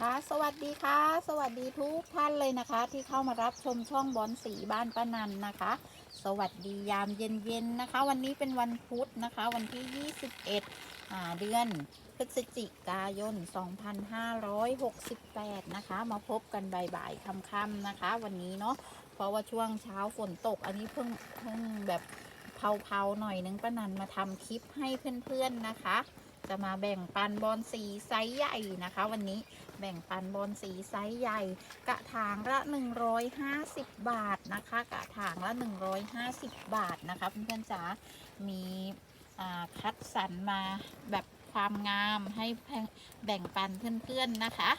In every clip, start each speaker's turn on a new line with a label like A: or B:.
A: ค่ะสวัสดีค่ะ สวัสดีทุกท่านเลยนะคะ ที่เข้ามารับชมช่องบอลสีบ้านป้านันนะคะ สวัสดียามเย็นๆนะคะ วันนี้เป็นวันพุธนะคะ วันที่ 21อ่าเดือนพฤศจิกายน 2568 นะคะ มาพบกันบ่ายๆค่ำๆนะคะ วันนี้เนาะเพราะว่าช่วงเช้าฝนตก อันนี้เพิ่งเพิ่งแบบเผาๆหน่อยนึงป้านันมาทำคลิปให้เพื่อนๆนะคะ จะมาแบ่งปันบอลสีไซส์ใหญ่นะคะ วันนี้แบ่งปันบอลสีไซส์ใหญ่ กระถางละ 150 บาทนะคะ กระถางละ 150 บาทนะคะเพื่อนๆจ๋ามีคัดสรรมาแบบความงามให้แบ่งปันเพื่อนๆนะคะ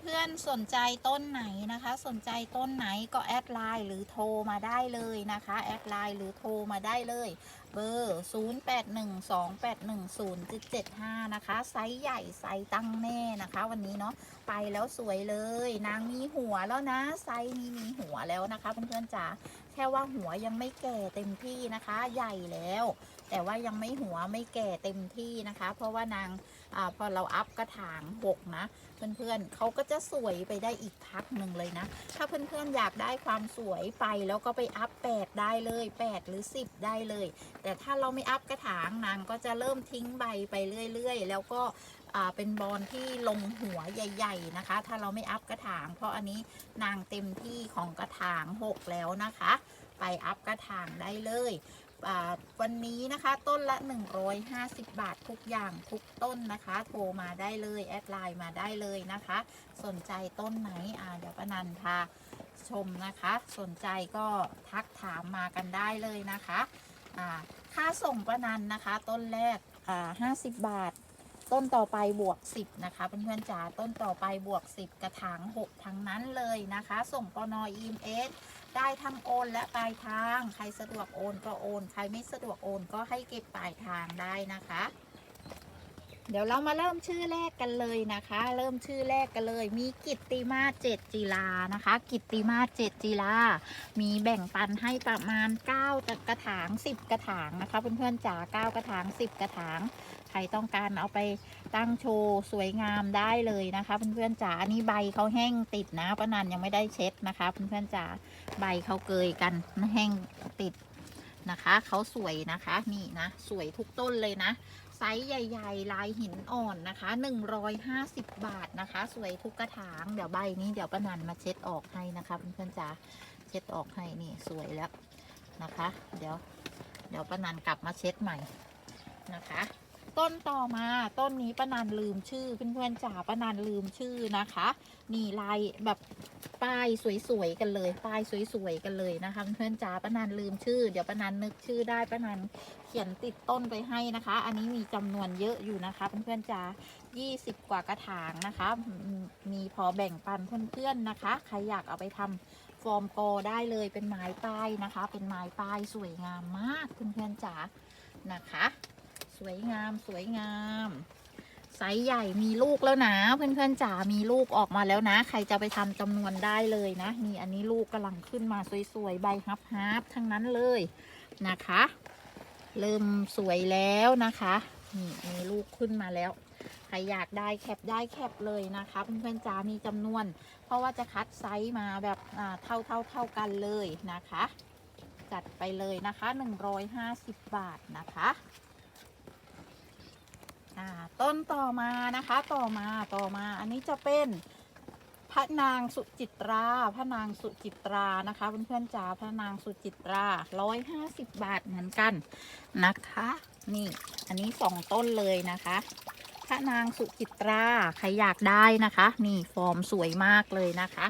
A: เพื่อนๆสนใจต้นไหนนะคะ สนใจต้นไหนก็แอดไลน์หรือโทรมาได้เลยนะคะแอดไลน์หรือโทรมาได้เลย เบอร์ 0812810775 นะคะ ไซส์ใหญ่ไซส์ตั้งแม่นะคะ วันนี้เนาะไปแล้วสวยเลย นางมีหัวแล้วนะไซส์นี้มีหัวแล้วนะคะเพื่อนๆจ๋าแค่ว่าหัวยังไม่แก่เต็มที่นะคะ ใหญ่แล้ว แต่ว่ายังไม่หัวไม่แก่เต็มที่นะคะ เพราะว่านาง อาพอเราอัพกระถางหกนะ เพื่อนๆเขาก็จะสวยไปได้อีกพักหนึ่งเลยนะ ถ้าเพื่อนๆอยากได้ความสวยไปแล้วก็ไปอัพ8ได้เลย8หรือ10ได้เลย แต่ถ้าเราไม่อัพกระถางนางก็จะเริ่มทิ้งใบไปเรื่อยๆ แล้วก็เป็นบอลที่ลงหัวใหญ่ ๆนะคะ ถ้าเราไม่อัพกระถาง เพราะอันนี้นางเต็มที่ของกระถาง 6 แล้วนะคะ ไปอัพกระถางได้เลย วันนี้นะคะต้นละ 150 บาททุกอย่างทุกต้นนะคะ โทรมาได้เลยแอดไลน์มาได้เลยนะคะ สนใจต้นไหนเดี๋ยวปนันพาชมนะคะ สนใจก็ทักถามมากันได้เลยนะคะค่าส่งปนันนะคะ ต้นแรกอ่า50 บาท ต้นต่อไปบวก 10 นะคะเพื่อนๆจ๋าต้นต่อไปบวก 10 กระถาง6ทั้งนั้นเลยนะคะ ส่งปนอีมเอส ได้ทั้งโอนและปลายทาง ใครสะดวกโอนก็โอน ใครไม่สะดวกโอนก็ให้เก็บปลายทางได้นะคะ เดี๋ยวเรามาเริ่มชื่อแรกกันเลยนะคะ เริ่มชื่อแรกกันเลย มีกิตติมาเจ็ดจีลานะคะ กิตติมาเจ็ดจีลา มีแบ่งปันให้ประมาณ9กระถาง 10 กระถางนะคะเพื่อนๆจ๋า9กระถาง 10 กระถาง ใครต้องการเอาไปตั้งโชว์สวยงามได้เลยนะคะเพื่อนๆจ๋าอันนี้ใบเขาแห้งติดนะป้านันยังไม่ได้เช็ดนะคะเพื่อนๆจ๋าใบเขาเกยกันแห้งติดนะคะเขาสวยนะคะนี่นะ สวยทุกต้นเลยนะ ส์ใหญ่ๆ ลายหินอ่อนนะคะ 150 บาทนะคะ สวยทุกกระถาง เดี๋ยวใบนี้เดี๋ยวป้านันมาเช็ดออกให้นะคะเพื่อนๆจ๋าเช็ดออกให้นี่สวยแล้วนะคะ เดี๋ยวเดี๋ยวป้านันกลับมาเช็ดใหม่นะคะ ต้นต่อมาต้นนี้ป้านันลืมชื่อเพื่อนๆจ๋าป้านันลืมชื่อนะคะนี่ลายแบบป้ายสวยๆกันเลย ป้ายสวยๆกันเลยนะคะเพื่อนๆจ๋าป้านันลืมชื่อ เดี๋ยวป้านันนึกชื่อได้ป้านันเขียนติดต้นไปให้นะคะ อันนี้มีจำนวนเยอะอยู่นะคะเพื่อนๆจ๋า20 กว่ากระถางนะคะ มีพอแบ่งปันเพื่อนๆนะคะ ใครอยากเอาไปทำฟอร์มกอได้เลยเป็นไม้ป้ายนะคะ เป็นไม้ป้ายสวยงามมากเพื่อนๆจ๋านะคะ สวยงามสวยงามไซส์ใหญ่มีลูกแล้วนะ เพื่อนๆจ๋ามีลูกออกมาแล้วนะ ใครจะไปทำจำนวนได้เลยนะ นี่อันนี้ลูกกำลังขึ้นมาสวยๆใบฮับฮับทั้งนั้นเลยนะคะ เริ่มสวยแล้วนะคะนี่มีลูกขึ้นมาแล้ว ใครอยากได้แคปได้แคปเลยนะคะเพื่อนๆจ๋ามีจำนวน เพราะว่าจะคัดไซส์มาแบบอ่าเท่าเท่าเท่ากันเลยนะคะ จัดไปเลยนะคะ 150 บาทนะคะ อ่าต้นต่อมานะคะต่อมาต่อมาอันนี้จะเป็นพระนางสุจิตรา พระนางสุจิตรานะคะเพื่อนๆจ๋าพระนางสุจิตรา150บาทเหมือนกันนะคะ นี่อันนี้สองต้นเลยนะคะ พระนางสุจิตราใครอยากได้นะคะนี่ฟอร์มสวยมากเลยนะคะ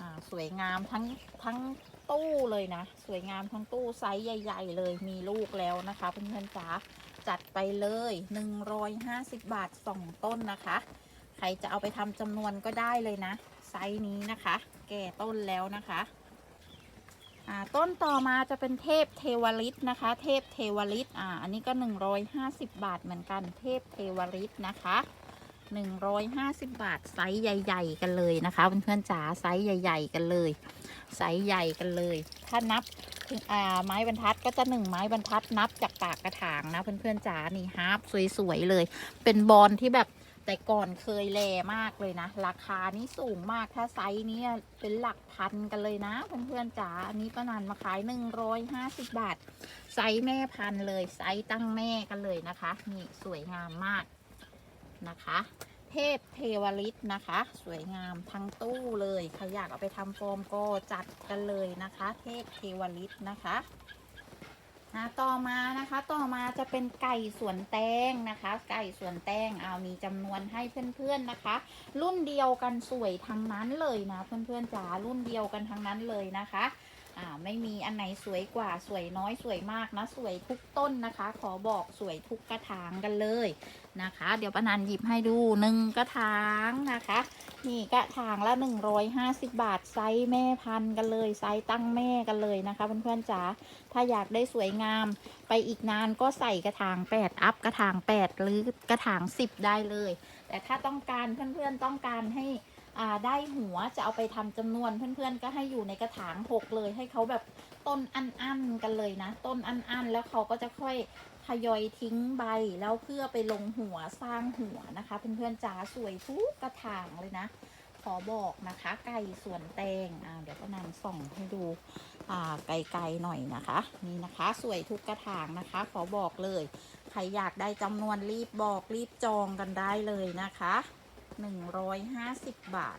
A: อ่าสวยงามทั้งทั้งตู้เลยนะ สวยงามทั้งตู้ไซส์ใหญ่ ๆ เลยมีลูกแล้วนะคะเพื่อนๆจ๋า จัดไปเลย 150 บาทสองต้นนะคะ ใครจะเอาไปทำจำนวนก็ได้เลยนะ ไซส์นี้นะคะ แก่ต้นแล้วนะคะอ่าต้นต่อมาจะเป็นเทพเทวริตนะคะ เทพเทวริตอ่าอันนี้ก็ 150 บาทเหมือนกัน เทพเทวริตนะคะ 150 บาทไซส์ใหญ่ ๆ กันเลยนะคะเพื่อนๆจ๋าไซส์ใหญ่ ๆ กันเลยไซส์ใหญ่กันเลย ถ้านับอ่าไม้บรรทัดก็จะหนึ่งไม้บรรทัดนับจากปากกระถางนะเพื่อนๆจ๋านี่ฮาร์ปสวยๆเลย เป็นบอลที่แบบแต่ก่อนเคยแลมากเลยนะ ราคานี่สูงมากถ้าไซส์นี้เป็นหลักพันกันเลยนะเพื่อนๆจ๋าอันนี้ป้านันมาขาย 150 บาท ไซส์แม่พันเลยไซส์ตั้งแม่กันเลยนะคะ นี่สวยงามมาก นะคะ เทพเทวฤทธิ์นะคะ สวยงามทั้งตู้เลยใครอยากเอาไปทำโฟมก็จัดกันเลยนะคะ เทพเทวฤทธิ์นะคะอะต่อมานะคะต่อมาจะเป็นไก่สวนแตงนะคะ ไก่สวนแตงเอามีจำนวนให้เพื่อนๆนะคะ รุ่นเดียวกันสวยทั้งนั้นเลยนะเพื่อนๆจ๋ารุ่นเดียวกันทั้งนั้นเลยนะคะ อ่าไม่มีอันไหนสวยกว่าสวยน้อยสวยมากนะ สวยทุกต้นนะคะ ขอบอกสวยทุกกระถางกันเลยนะคะ เดี๋ยวป้านันหยิบให้ดูหนึ่งกระถางนะคะนี่กระถางละ 150 บาทไซส์แม่พันกันเลยไซส์ตั้งแม่กันเลยนะคะเพื่อนๆจ๋าถ้าอยากได้สวยงามไปอีกนานก็ใส่กระถาง 8 อัพกระถาง 8 หรือกระถาง 10 ได้เลย แต่ถ้าต้องการเพื่อนๆต้องการให้ ได้หัวจะเอาไปทำจำนวนเพื่อนๆ ก็ให้อยู่ในกระถาง6เลย ให้เขาแบบต้นอันๆกันเลยนะ ต้นอันๆแล้วเขาก็จะค่อยทยอยทิ้งใบแล้วเพื่อไปลงหัวสร้างหัวนะคะเพื่อนๆจ๋าสวยทุกกระถางเลยนะขอบอกนะคะ ไก่สวนแตงอ่าเดี๋ยวก็นำส่องให้ดูอ่าไกลๆหน่อยนะคะ นี่นะคะ สวยทุกกระถางนะคะ ขอบอกเลย ใครอยากได้จำนวนรีบบอกรีบจองกันได้เลยนะคะ 150 บาท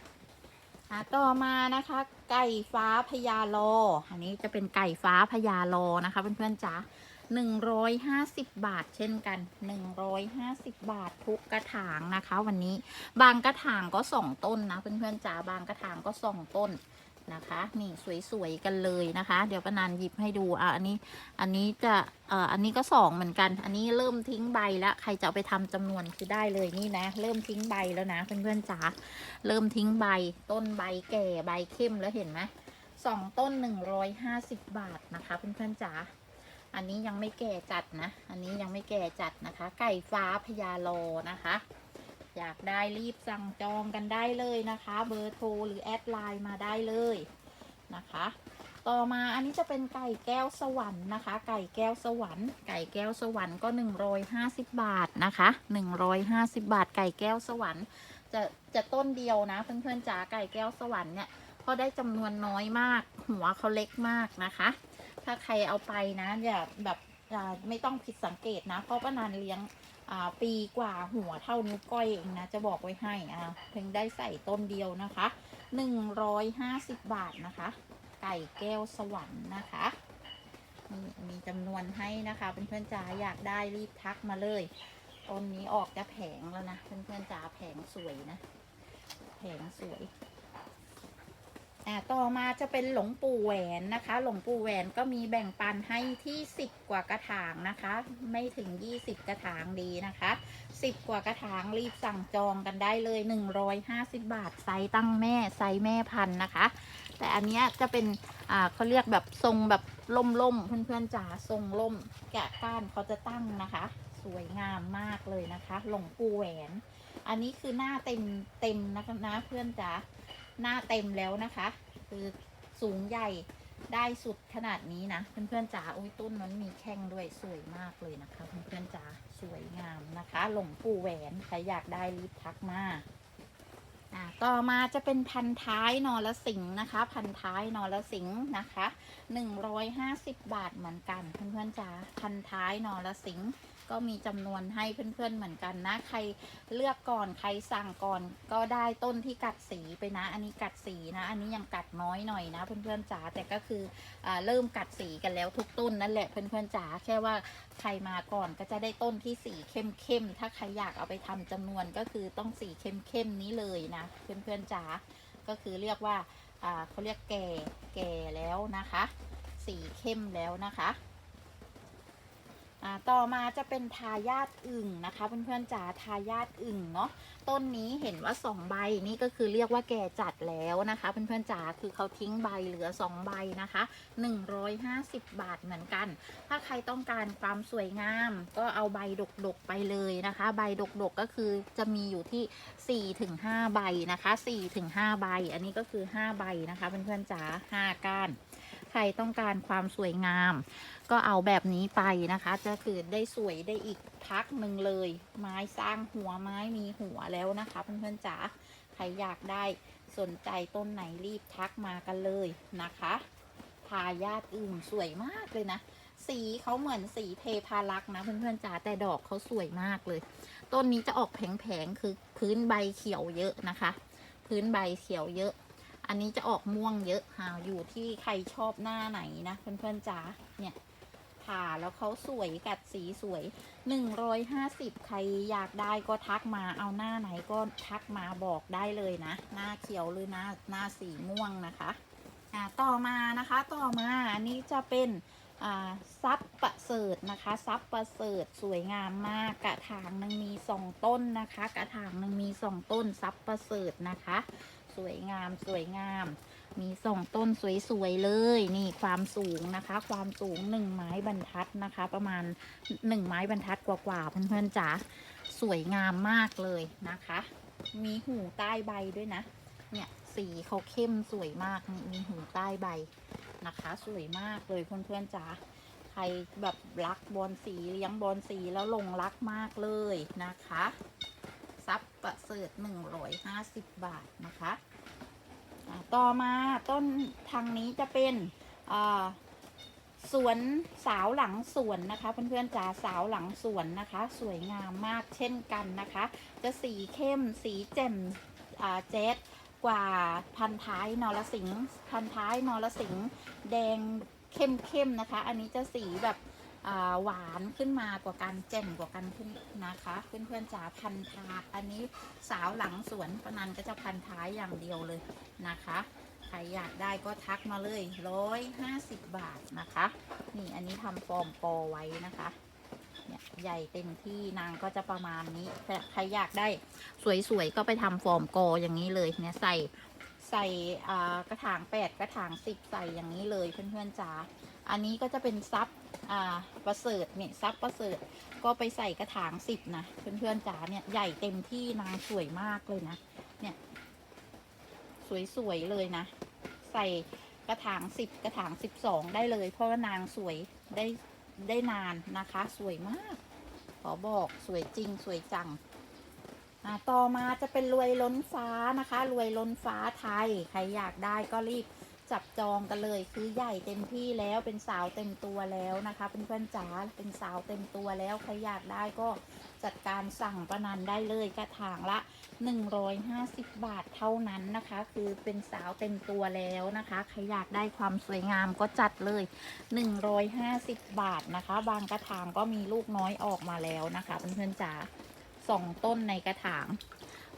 A: อะต่อมานะคะ ไก่ฟ้าพญาโลอันนี้จะเป็นไก่ฟ้าพญาโลนะคะเพื่อนๆจ๋า150 บาทเช่นกัน 150 บาททุกกระถางนะคะ วันนี้บางกระถางก็สองต้นนะเพื่อนๆจ๋าบางกระถางก็สองต้น นะคะ นี่สวยๆกันเลยนะคะ เดี๋ยวป้านันหยิบให้ดูอะอันนี้อันนี้จะเอ่ออันนี้ก็สองเหมือนกัน อันนี้เริ่มทิ้งใบแล้วใครจะเอาไปทำจำนวนคือได้เลยนี่นะ เริ่มทิ้งใบแล้วนะเพื่อนๆจ๋าเริ่มทิ้งใบ ต้นใบแก่ใบเข้มแล้วเห็นไหมสองต้น150บาทนะคะเพื่อนๆจ๋าอันนี้ยังไม่แก่จัดนะ อันนี้ยังไม่แก่จัดนะคะ ไก่ฟ้าพญาโลนะคะ อยากได้รีบสั่งจองกันได้เลยนะคะ เบอร์โทรหรือแอดไลน์มาได้เลยนะคะ ต่อมาอันนี้จะเป็นไก่แก้วสวรรค์นะคะ ไก่แก้วสวรรค์ ไก่แก้วสวรรค์ก็ 150 บาทนะคะ150 บาท ไก่แก้วสวรรค์จะจะต้นเดียวนะ เพื่อนๆจ๋าไก่แก้วสวรรค์เนี่ยเพราะได้จำนวนน้อยมาก หัวเขาเล็กมากนะคะ ถ้าใครเอาไปนะอย่าแบบอ่าไม่ต้องผิดสังเกตนะ เพราะป้านานเลี้ยง ปีกว่าหัวเท่านิ้วก้อยเองนะ จะบอกไว้ให้อ่าเพิ่งได้ใส่ต้นเดียวนะคะหนึ่งร้อยห้าสิบบาทนะคะ ไก่แก้วสวรรค์นะคะนี่มีจำนวนให้นะคะเพื่อนๆจ๋าอยากได้รีบทักมาเลยต้นนี้ออกจะแผงแล้วนะเพื่อนๆจ๋าแผงสวยนะ แผงสวย อ่าต่อมาจะเป็นหลวงปู่แหวนนะคะ หลวงปู่แหวนก็มีแบ่งปันให้ที่ 10 กว่ากระถางนะคะ ไม่ถึง 20 กระถางดีนะคะ 10 กว่ากระถางรีบสั่งจองกันได้เลย 150 บาทไซส์ตั้งแม่ไซส์แม่พันธุ์นะคะ แต่อันนี้จะเป็นอ่าเขาเรียกแบบทรงแบบล่มๆเพื่อนๆจ๋าทรงล่มแกะก้านเขาจะตั้งนะคะ สวยงามมากเลยนะคะ หลวงปู่แหวน อันนี้คือหน้าเต็มเต็มนะคะนะเพื่อนจ๋า หน้าเต็มแล้วนะคะ คือสูงใหญ่ได้สุดขนาดนี้นะ เพื่อนๆจ๋าอุ้ยต้นนั้นมีแข้งด้วยสวยมากเลยนะคะ เพื่อนๆจ๋าสวยงามนะคะ หลงปู่แหวนใครอยากได้รีบทักมาอ่าต่อมาจะเป็นพันท้ายนอละสิงนะคะ พันท้ายนอละสิงนะคะ 150 บาทเหมือนกัน เพื่อนๆจ๋าพันท้ายนอละสิง ก็มีจำนวนให้เพื่อนๆเหมือนกันนะ ใครเลือกก่อนใครสั่งก่อนก็ได้ต้นที่กัดสีไปนะ อันนี้กัดสีนะ อันนี้ยังกัดน้อยหน่อยนะ เพื่อนๆจ๋าแต่ก็คืออเริ่มกัดสีกันแล้วทุกต้นนั่นแหละเพื่อนๆจ๋าแค่ว่าใครมาก่อนก็จะได้ต้นที่สีเข้มๆถ้าใครอยากเอาไปทำจำนวนก็คือต้องสีเข้มๆนี้เลยนะเพื่อนๆจ๋าก็คือเรียกว่าเขาเรียกแก่แก่แล้วนะคะ สีเข้มแล้วนะคะ ต่อมาจะเป็นทายาทอึ่งนะคะเพื่อนๆจ๋าทายาทอึ่งเนาะต้นนี้เห็นว่าสองใบนี่ก็คือเรียกว่าแก่จัดแล้วนะคะเพื่อนๆจ๋าคือเขาทิ้งใบเหลือสองใบนะคะ150 บาทเหมือนกัน ถ้าใครต้องการความสวยงาม ก็เอาใบดกๆไปเลยนะคะ ใบดกๆก็คือจะมีอยู่ที่4ถึง5ใบนะคะ4ถึง5ใบ อันนี้ก็คือ 5 ใบนะคะเพื่อนๆจ๋า5ก้านใครต้องการความสวยงาม ก็เอาแบบนี้ไปนะคะ จะคือได้สวยได้อีกพักหนึ่งเลย ไม้สร้างหัวไม้มีหัวแล้วนะคะ เพื่อนๆจ๋าใครอยากได้สนใจต้นไหนรีบทักมากันเลยนะคะทายาทอื่นสวยมากเลยนะ สีเขาเหมือนสีเทพารักษ์นะเพื่อนๆจ๋าแต่ดอกเขาสวยมากเลย ต้นนี้จะออกแผงๆคือพื้นใบเขียวเยอะนะคะ พื้นใบเขียวเยอะ อันนี้จะออกม่วงเยอะค่ะอยู่ที่ใครชอบหน้าไหนนะเพื่อนๆจ๋าเนี่ย ผ่าแล้วเขาสวยกัดสีสวย 150 ใครอยากได้ก็ทักมาเอาหน้าไหนก็ทักมาบอกได้เลยนะ หน้าเขียวหรือหน้าหน้าสีม่วงนะคะอ่าต่อมานะคะต่อมาอันนี้จะเป็นอ่าซับประเสริฐนะคะซับประเสริฐสวยงามมากกระถางหนึ่งมีสองต้นนะคะ กระถางหนึ่งมีสองต้นซับประเสริฐนะคะ สวยงามสวยงาม มีสองต้นสวย ๆ เลย นี่ความสูงนะคะ ความสูงหนึ่งไม้บรรทัดนะคะ ประมาณหนึ่งไม้บรรทัดกว่าๆเพื่อนๆจ๋าสวยงามมากเลยนะคะ มีหูใต้ใบด้วยนะ เนี่ยสีเขาเข้มสวยมากนี่มีหูใต้ใบนะคะ สวยมากเลยเพื่อนๆจ๋าใครแบบรักบอลสีเลี้ยงบอลสีแล้วลงรักมากเลยนะคะซับประเสริฐ150 บาทนะคะ ต่อมาต้นทางนี้จะเป็นสวนสาวหลังสวนนะคะเพื่อนๆจ๋าสาวหลังสวนนะคะ สวยงามมากเช่นกันนะคะ จะสีเข้มสีแจ่มเจ๊ดกว่าพันท้ายนรสิงพันท้ายนรสิงแดงเข้มๆนะคะ อันนี้จะสีแบบ หวานขึ้นมากว่ากันแจ่มกว่ากันขึ้นนะคะเพื่อนๆจ๋าพันทาอันนี้สาวหลังสวนปนันก็จะพันท้ายอย่างเดียวเลยนะคะใครอยากได้ก็ทักมาเลยร้อยห้าสิบบาทนะคะ นี่อันนี้ทำฟอร์มปอไว้นะคะเนี่ยใหญ่เต็มที่นางก็จะประมาณนี้ แต่ใครอยากได้สวยๆก็ไปทำฟอร์มกออย่างนี้เลยเนี่ยใส่ใส่กระถางแปดกระถางสิบใส่อย่างนี้เลยเพื่อนๆจ๋าอันนี้ก็จะเป็นซับ อ่าประเสริฐเนี่ยซับประเสริฐก็ไปใส่กระถางสิบนะเพื่อนๆจ๋าเนี่ยใหญ่เต็มที่นางสวยมากเลยนะเนี่ยสวยๆเลยนะ ใส่กระถางสิบกระถางสิบสองได้เลย เพราะว่านางสวยได้ได้นานนะคะ สวยมาก ขอบอกสวยจริงสวยจังอ่าต่อมาจะเป็นรวยล้นฟ้านะคะ รวยล้นฟ้าไทย ใครอยากได้ก็รีบ จับจองกันเลย คือใหญ่เต็มที่แล้วเป็นสาวเต็มตัวแล้วนะคะเป็นเพื่อนๆจ๋าเป็นสาวเต็มตัวแล้วใครอยากได้ก็จัดการสั่งประนันได้เลยกระถางละ 150 บาทเท่านั้นนะคะ คือเป็นสาวเต็มตัวแล้วนะคะใครอยากได้ความสวยงามก็จัดเลย 150 บาทนะคะ บางกระถางก็มีลูกน้อยออกมาแล้วนะคะเพื่อนๆจ๋าสองต้นในกระถาง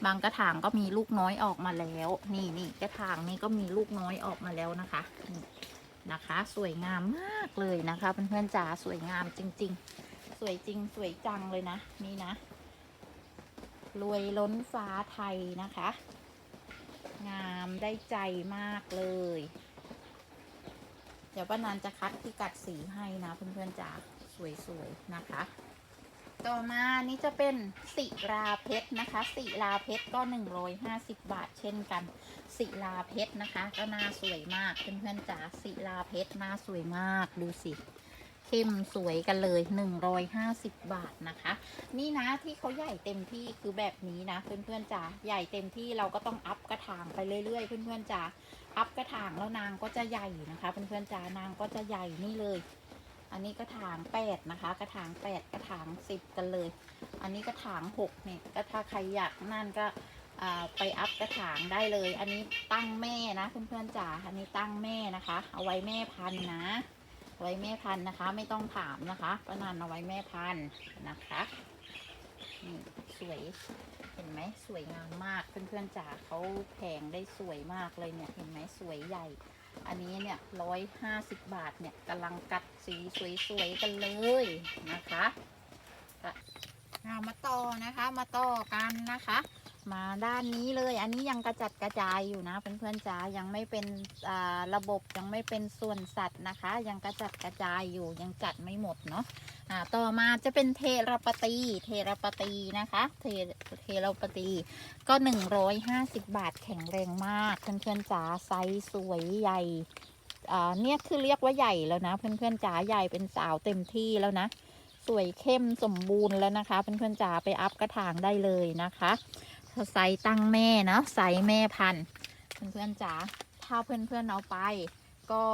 A: บางกระถางก็มีลูกน้อยออกมาแล้ว นี่นี่กระถางนี้ก็มีลูกน้อยออกมาแล้วนะคะนะคะ สวยงามมากเลยนะคะเพื่อนๆจ๋าสวยงามจริง ๆ สวยจริงสวยจังเลยนะ นี่นะ รวยล้นฟ้าไทยนะคะ งามได้ใจมากเลย เดี๋ยวป้านานจะคัดพิกัดสีให้นะเพื่อนๆจ๋าสวยๆนะคะ ต่อมานี่จะเป็นสิราเพชรนะคะสิราเพชรก็ 150 บาท เช่นกันสิราเพชรนะคะ ก็น่าสวยมากเพื่อนๆจ๋าสิราเพชรน่าสวยมากดูสิเข้มสวยกันเลย 150 บาทนะคะ นี่นะที่เขาใหญ่เต็มที่คือแบบนี้นะเพื่อนๆจ๋าใหญ่เต็มที่เราก็ต้องอัพกระถางไปเรื่อยๆ เพื่อนๆจ๋าอัพกระถางแล้วนางก็จะใหญ่นะคะเพื่อนๆจ๋านางก็จะใหญ่นี่เลย อันนี้กระถางแปดนะคะ กระถางแปดกระถางสิบกันเลย อันนี้กระถางหกเนี่ยก็ถ้าใครอยากนั่นก็ไปอัพกระถางได้เลย อันนี้ตั้งแม่นะเพื่อนๆจ๋า อันนี้ตั้งแม่นะคะ เอาไว้แม่พันนะเอาไว้แม่พันนะคะ ไม่ต้องถามนะคะป้านันเอาไว้แม่พันนะคะนี่สวยเห็นไหมสวยงามมากเพื่อนๆจ๋าเขาแผงได้สวยมากเลยเนี่ยเห็นไหมสวยใหญ่ อันนี้เนี่ยร้อยห้าสิบบาทเนี่ยกำลังกัดสีสวยๆกันเลยนะคะเอามาต่อนะคะมาต่อกันนะคะ มาด้านนี้เลย อันนี้ยังกระจัดกระจายอยู่นะเพื่อนๆจ๋ายังไม่เป็นระบบยังไม่เป็นส่วนสัตว์นะคะ ยังกระจัดกระจายอยู่ยังจัดไม่หมดเนาะอ่าต่อมาจะเป็นเทระปตีเทระปตีนะคะเทเทระปตีก็ 150 บาทแข็งแรงมาก เพื่อนๆจ๋าไซส์สวยใหญ่เนี่ยคือเรียกว่าใหญ่แล้วนะ เพื่อนๆจ๋าใหญ่เป็นสาวเต็มที่แล้วนะสวยเข้มสมบูรณ์แล้วนะคะเพื่อนๆจ๋าไปอัพกระถางได้เลยนะคะ ไซส์ตั้งแม่เนาะไซส์แม่พันธุ์เพื่อนๆจ๋าถ้าเพื่อนๆเอาไป ก็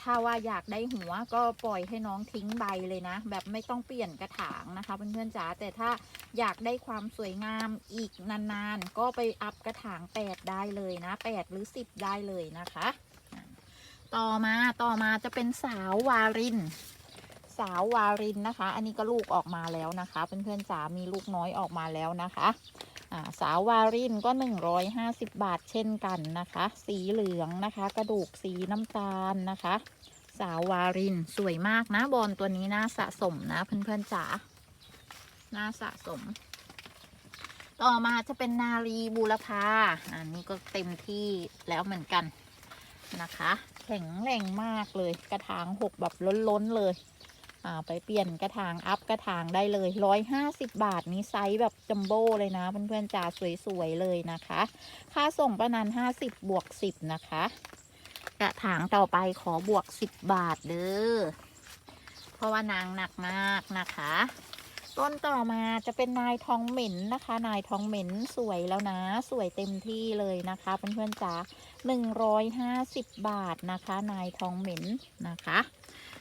A: ถ้าว่าอยากได้หัวก็ปล่อยให้น้องทิ้งใบเลยนะ แบบไม่ต้องเปลี่ยนกระถางนะคะเพื่อนๆจ๋าแต่ถ้าอยากได้ความสวยงามอีกนานๆ ก็ไปอัพกระถางแปดได้เลยนะแปดหรือสิบได้เลยนะคะ ต่อมาต่อมาจะเป็นสาววารินสาววารินนะคะ อันนี้ก็ลูกออกมาแล้วนะคะ เพื่อนๆจ๋ามีลูกน้อยออกมาแล้วนะคะ สาววารินก็ 150 บาทเช่นกันนะคะ สีเหลืองนะคะ กระดูกสีน้ำตาลนะคะ สาววารินสวยมากนะ บอลตัวนี้น่าสะสมนะเพื่อนๆจ๋าน่าสะสม ต่อมาจะเป็นนารีบูรพาอันนี้ก็เต็มที่แล้วเหมือนกันนะคะ แข็งแรงมากเลย กระถางหกแบบล้นๆเลย อ่าไปเปลี่ยนกระถางอัพกระถางได้เลยร้อยห้าสิบบาทนี้ไซส์แบบจัมโบ้เลยนะ เพื่อนๆจ๋าสวยๆเลยนะคะ ค่าส่งประมาณห้าสิบบวกสิบนะคะ กระถางต่อไปขอบวกสิบบาทเด้อเพราะว่านางหนักมากนะคะ ต้นต่อมาจะเป็นนายทองเหม็นนะคะ นายทองเหม็นสวยแล้วนะ สวยเต็มที่เลยนะคะเพื่อนๆจ๋าหนึ่งร้อยห้าสิบบาทนะคะ นายทองเหม็นนะคะ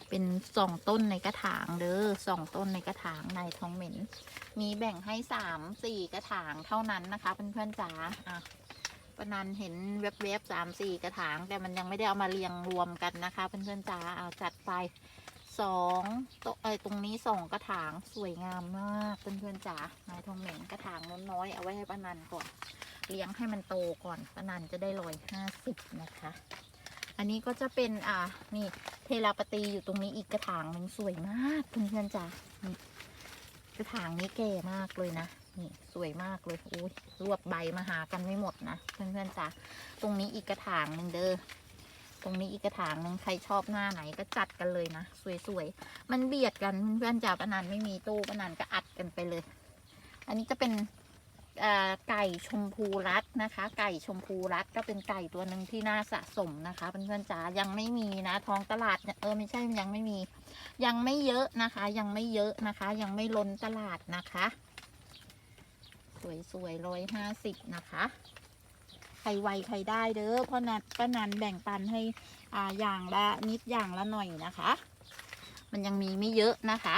A: เป็นสองต้นในกระถางเด้อสองต้นในกระถางนายทองเหม็น มีแบ่งให้สามสี่กระถางเท่านั้นนะคะเพื่อนๆจ๋าอะปนันเห็นเว็บๆสามสี่กระถาง แต่มันยังไม่ได้เอามาเรียงรวมกันนะคะเพื่อนๆจ๋าเอาจัดไปสองโตะไอตรงนี้สองกระถางสวยงามมากเพื่อนๆจ๋านายทองเหม็นกระถางน้อยๆเอาไว้ให้ปนันก่อน เลี้ยงให้มันโตก่อนปนันจะได้ร้อยห้าสิบนะคะ อันนี้ก็จะเป็นอ่านี่เทราปตีอยู่ตรงนี้อีกกระถางหนึ่งสวยมากเพื่อนๆจ๋านี่กระถางนี้แก่มากเลยนะนี่สวยมากเลยอุ้ยรวบใบมาหากันไม่หมดนะเพื่อนๆจ๋าตรงนี้อีกกระถางหนึ่งเด้อตรงนี้อีกกระถางหนึ่งใครชอบหน้าไหนก็จัดกันเลยนะสวยๆมันเบียดกันเพื่อนๆจ๋าปะนันไม่มีตู้ปะนันก็อัดกันไปเลย อันนี้จะเป็น ไก่ชมพูรัดนะคะ ไก่ชมพูรัดก็เป็นไก่ตัวหนึ่งที่น่าสะสมนะคะเพื่อนๆจ๋ายังไม่มีนะท้องตลาดเออไม่ใช่ยังไม่มี ยังไม่เยอะนะคะ ยังไม่เยอะนะคะ ยังไม่ล้นตลาดนะคะ สวยๆร้อยห้าสิบนะคะใครไวใครได้เด้อเพราะนัดป้านันแบ่งปันให้อ่าอย่างละนิดอย่างละหน่อยนะคะ มันยังมีไม่เยอะนะคะ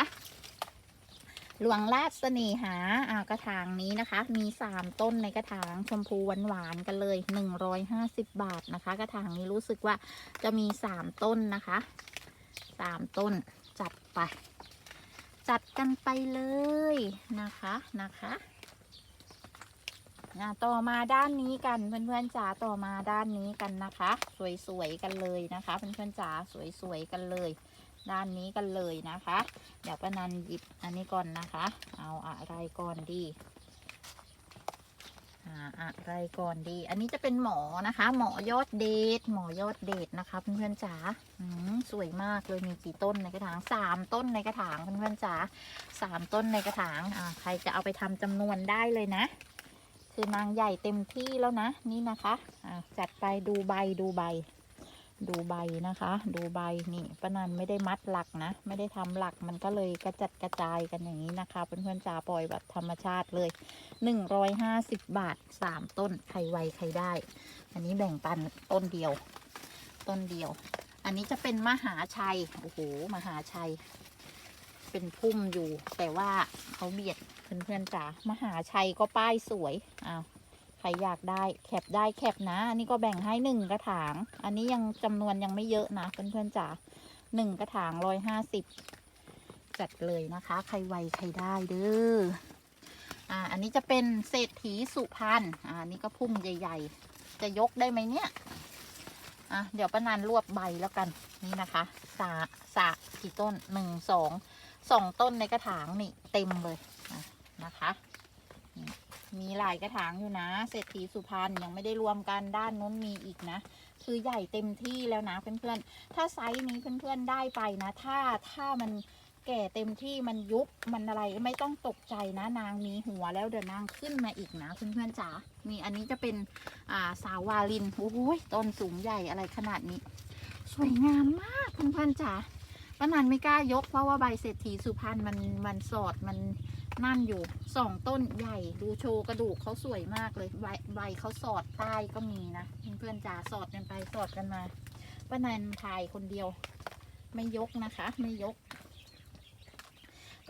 A: หลวงราชเสน่หาอ่ากระถางนี้นะคะ มีสามต้นในกระถางชมพูหวานๆกันเลยหนึ่งร้อยห้าสิบบาทนะคะ กระถางนี้รู้สึกว่าจะมีสามต้นนะคะสามต้นจัดไป จัดกันไปเลยนะคะนะคะอะต่อมาด้านนี้กันเพื่อนๆจ๋าต่อมาด้านนี้กันนะคะ สวยๆกันเลยนะคะ เพื่อนๆจ๋าสวยๆกันเลย ด้านนี้กันเลยนะคะ เดี๋ยวป้านันหยิบอันนี้ก่อนนะคะ เอาอะไรก่อนดีอ่าอะไรก่อนดี อันนี้จะเป็นหมอนะคะ หมอยอดเดทหมอยอดเดทนะคะเพื่อนๆจ๋าสวยมากเลยมีกี่ต้นในกระถางสามต้นในกระถางเพื่อนๆจ๋าสามต้นในกระถางอ่าใครจะเอาไปทำจำนวนได้เลยนะ คือนางใหญ่เต็มที่แล้วนะ นี่นะคะอ่าจัดไปดูใบดูใบ ดูใบนะคะ ดูใบนี่ป้านันไม่ได้มัดหลักนะ ไม่ได้ทำหลักมันก็เลยกระจัดกระจายกันอย่างนี้นะคะเพื่อนๆจ๋าปล่อยแบบธรรมชาติเลยหนึ่งร้อยห้าสิบบาทสามต้นใครไวใครได้ อันนี้แบ่งปันต้นเดียว ต้นเดียว อันนี้จะเป็นมหาชัยโอ้โหมหาชัย เป็นพุ่มอยู่ แต่ว่าเขาเบียดเพื่อนๆจ๋ามหาชัยก็ป้ายสวยอ้าว รอยากได้แคปได้แคปนะอันนี้ก็แบ่งให้หนึ่งกระถาง อันนี้ยังจำนวนยังไม่เยอะนะเพื่อนๆจ๋าหนึ่งกระถางร้อยห้าสิบจัดเลยนะคะ ใครไวใครได้เด้ออ่าอันนี้จะเป็นเศรษฐีสุพรรณอ่าอันนี้ก็พุ่มใหญ่ ๆ จะยกได้ไหมเนี่ยอะเดี๋ยวประนานรวบใบแล้วกันนี่นะคะ สาสากี่ต้นหนึ่งสองสองต้นในกระถางนี่เต็มเลยนะคะ มีหลายกระถางอยู่นะ เศรษฐีสุพรรณยังไม่ได้รวมกันด้านนู้นมีอีกนะ คือใหญ่เต็มที่แล้วนะเพื่อนๆ ถ้าไซส์นี้เพื่อนๆได้ไปนะ ถ้าถ้ามันแก่เต็มที่มันยุบมันอะไรไม่ต้องตกใจนะนางมีหัวแล้วเดี๋ยวนางขึ้นมาอีกนะเพื่อนๆจ๋านี่อันนี้จะเป็นอ่าสาววาลินโอ้ยต้นสูงใหญ่อะไรขนาดนี้ สวยงามมากเพื่อนๆจ๋าป้านันไม่กล้ายกเพราะว่าใบเศรษฐีสุพรรณมันมันสอดมัน นั่นอยู่สองต้นใหญ่ ดูโชว์กระดูกเขาสวยมากเลยใบใบเขาสอดใต้ก็มีนะเพื่อนๆจ๋าสอดกันไปสอดกันมาป้านันถ่ายคนเดียว ไม่ยกนะคะ ไม่ยก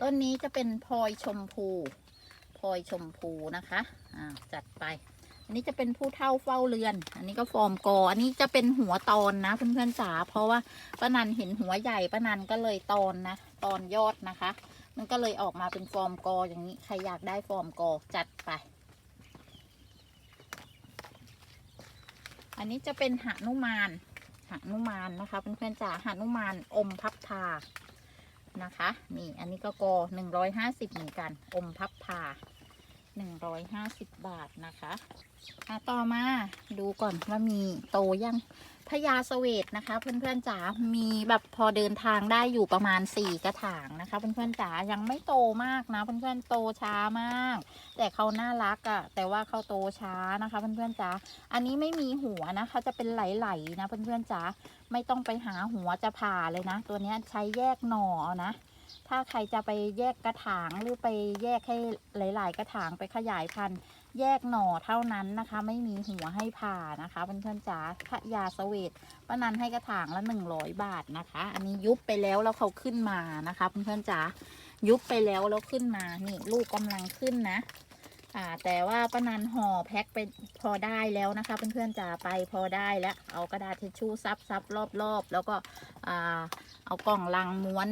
A: ต้นนี้จะเป็นพลอยชมพูพลอยชมพูนะคะอ่าจัดไป อันนี้จะเป็นผู้เท่าเฝ้าเรือน อันนี้ก็ฟอร์มกอ อันนี้จะเป็นหัวตอนนะเพื่อนๆจ๋าเพราะว่าป้านันเห็นหัวใหญ่ป้านันก็เลยตอนนะตอนยอดนะคะ มันก็เลยออกมาเป็นฟอร์มกออย่างนี้ ใครอยากได้ฟอร์มกอจัดไป อันนี้จะเป็นหานุมานหานุมานนะคะเพื่อนๆจ๋าหานุมานอมพับพานะคะ นี่อันนี้ก็กอหนึ่งร้อยห้าสิบเหมือนกัน อมพับพาหนึ่งร้อยห้าสิบบาทนะคะอะต่อมาดูก่อนว่ามีโตยัง พญาเสวตนะคะ เพื่อนๆจ๋า มีแบบพอเดินทางได้อยู่ประมาณสี่กระถางนะคะ เพื่อนๆจ๋า ยังไม่โตมากนะ เพื่อนๆโตช้ามาก แต่เขาน่ารักอะ่ะ แต่ว่าเขาโตช้านะคะ เพื่อนๆจ๋า อันนี้ไม่มีหัวนะเขาจะเป็นไหลๆนะเพื่อนๆจ๋า ไม่ต้องไปหาหัวจะผ่าเลยนะ ตัวนี้ใช้แยกหน่อนะ ถ้าใครจะไปแยกกระถางหรือไปแยกให้หลาย ๆ กระถางไปขยายพันธุ์ แยกหน่อเท่านั้นนะคะ ไม่มีหัวให้ผ่านะคะเพื่อนๆจ๋าพระยาสเวตป้านันให้กระถางละหนึ่งร้อยบาทนะคะ อันนี้ยุบไปแล้วแล้วเขาขึ้นมานะคะเพื่อนๆจ๋ายุบไปแล้วแล้วขึ้นมานี่ลูกกำลังขึ้นนะ อ่า แต่ว่าป้านันห่อแพ็คไปพอได้แล้วนะคะ เพื่อนๆจ๋าไปพอได้แล้ว เอากระดาษทิชชู่ซับซับรอบๆ แล้วก็อ่าเอากล่องลังม้วน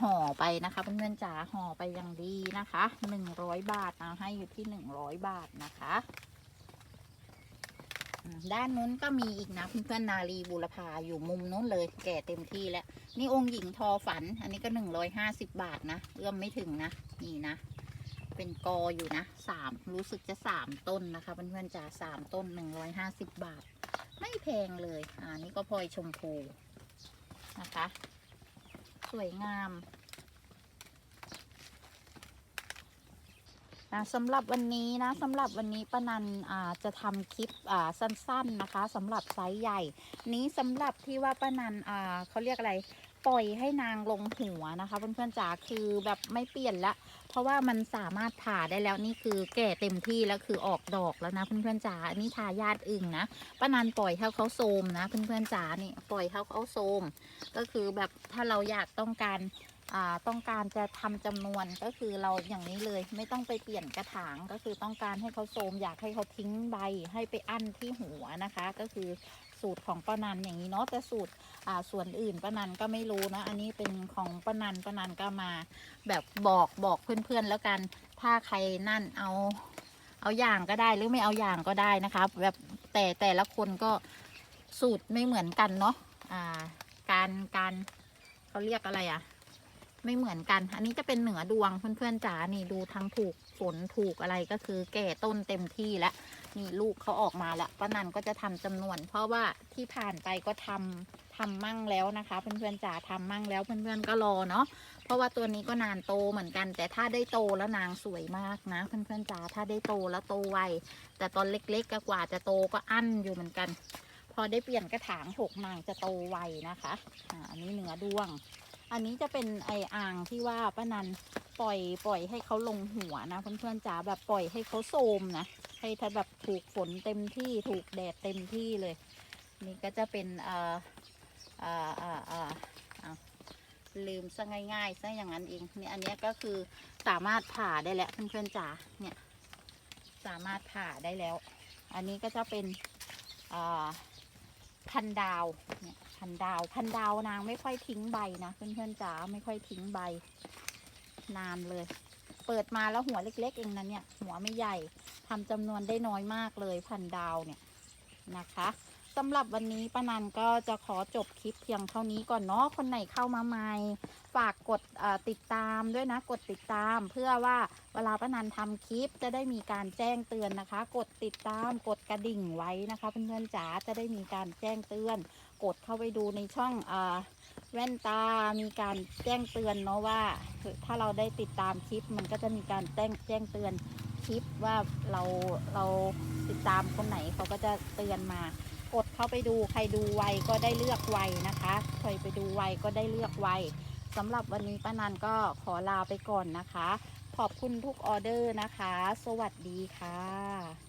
A: ห่อไปนะคะ เพื่อนๆจ๋าห่อไปอย่างดีนะคะหนึ่งร้อยบาทเอาให้อยู่ที่หนึ่งร้อยบาทนะคะด้านนู้นก็มีอีกนะเพื่อนๆนาลีบูรพาอยู่มุมนู้นเลย แก่เต็มที่แล้ว นี่องค์หญิงทอฝัน อันนี้ก็หนึ่งร้อยห้าสิบบาทนะ เอื้อมไม่ถึงนะ นี่นะ เป็นกออยู่นะสามรู้สึกจะสามต้นนะคะเพื่อนๆจ๋าสามต้นหนึ่งร้อยห้าสิบบาท ไม่แพงเลยอ่านี่ก็พลอยชมพูนะคะ สวยงามนะสำหรับวันนี้นะสำหรับวันนี้ป้านันอ่าจะทำคลิปอ่าสั้นๆนะคะสำหรับไซส์ใหญ่ นี้สำหรับที่ว่าป้านันอ่าเขาเรียกอะไร ปล่อยให้นางลงหัวนะคะเพื่อนๆจ๋าคือแบบไม่เปลี่ยนละ เพราะว่ามันสามารถผ่าได้แล้วนี่คือแก่เต็มที่แล้วคือออกดอกแล้วนะเพื่อนๆจ๋าอันนี้ทายาทอึ่งนะป้านันปล่อยให้เขาโซมนะเพื่อนๆจ๋านี่ปล่อยให้เขาโซม ก็คือแบบถ้าเราอยากต้องการอ่าต้องการจะทำจำนวนก็คือเราอย่างนี้เลย ไม่ต้องไปเปลี่ยนกระถางก็คือต้องการให้เขาโทมอยากให้เขาทิ้งใบให้ไปอั้นที่หัวนะคะ ก็คือ สูตรของป้านันอย่างนี้เนาะแต่สูตรอ่าส่วนอื่นป้านันก็ไม่รู้นะ อันนี้เป็นของป้านันป้านันก็มา แบบบอกบอกเพื่อนๆแล้วกัน ถ้าใครนั่นเอาเอาอย่างก็ได้หรือไม่เอาอย่างก็ได้นะคะแบบแต่แต่ละคนก็สูตรไม่เหมือนกันเนาะอ่าการการเขาเรียกอะไรอะ่ะไม่เหมือนกัน อันนี้จะเป็นเหนือดวงเพื่อนๆจ๋า นี่ดูทั้งถูกฝนถูกอะไรก็คือแก่ต้นเต็มที่แล้ว นี่ลูกเขาออกมาแล้วป้านันก็จะทำจำนวน เพราะว่าที่ผ่านไปก็ทำทำมั่งแล้วนะคะ เพื่อนๆจ๋าทำมั่งแล้วเพื่อนๆก็รอเนาะเพราะว่าตัวนี้ก็นานโตเหมือนกัน แต่ถ้าได้โตแล้วนางสวยมากนะ เพื่อนๆจ๋าถ้าได้โตแล้วโตไวแต่ตอนเล็กๆก็กว่าจะโตก็อั้นอยู่เหมือนกัน พอได้เปลี่ยนกระถางหกนางจะโตไวนะคะอ่าอันนี้เหนือดวง อันนี้จะเป็นไออ่างที่ว่าป้านันปล่อยปล่อยให้เขาลงหัวนะเพื่อนๆจ๋าแบบปล่อยให้เขาโซมนะ ให้ถ้าแบบถูกฝนเต็มที่ถูกแดดเต็มที่เลย นี่ก็จะเป็นอ่อเอ่อเอ่อเอ่าลืมซะง่ายๆซะอย่างนั้นเองเนี่ยอันนี้ก็คือสามารถผ่าได้แล้วเพื่อนๆจ๋าเนี่ย สามารถผ่าได้แล้ว อันนี้ก็จะเป็นอ่อพันดาวเนี่ยพันดาวพันดาวนางไม่ค่อยทิ้งใบนะเพื่อนๆจ๋าไม่ค่อยทิ้งใบนานเลย เปิดมาแล้วหัวเล็ก ๆ เองนะเนี่ย หัวไม่ใหญ่ทำจำนวนได้น้อยมากเลยพันดาวเนี่ยนะคะสำหรับวันนี้ป้านันก็จะขอจบคลิปเพียงเท่านี้ก่อนเนาะคนไหนเข้ามาใหม่ ฝากกดติดตามด้วยนะ กดติดตามเพื่อว่าเวลาป้านันทำคลิปจะได้มีการแจ้งเตือนนะคะ กดติดตามกดกระดิ่งไว้นะคะเพื่อนๆจ๋าจะได้มีการแจ้งเตือน กดเข้าไปดูในช่องอ่า แว่นตา มีการแจ้งเตือนเนาะว่า ถ้าเราได้ติดตามคลิป มันก็จะมีการแจ้งแจ้งเตือนคลิปว่าเราเราติดตามคนไหนเขาก็จะเตือนมา กดเข้าไปดูใครดูไวก็ได้เลือกไวนะคะใครไปดูไวก็ได้เลือกไวสำหรับวันนี้ป้านันก็ขอลาไปก่อนนะคะ ขอบคุณทุกออเดอร์นะคะ สวัสดีค่ะ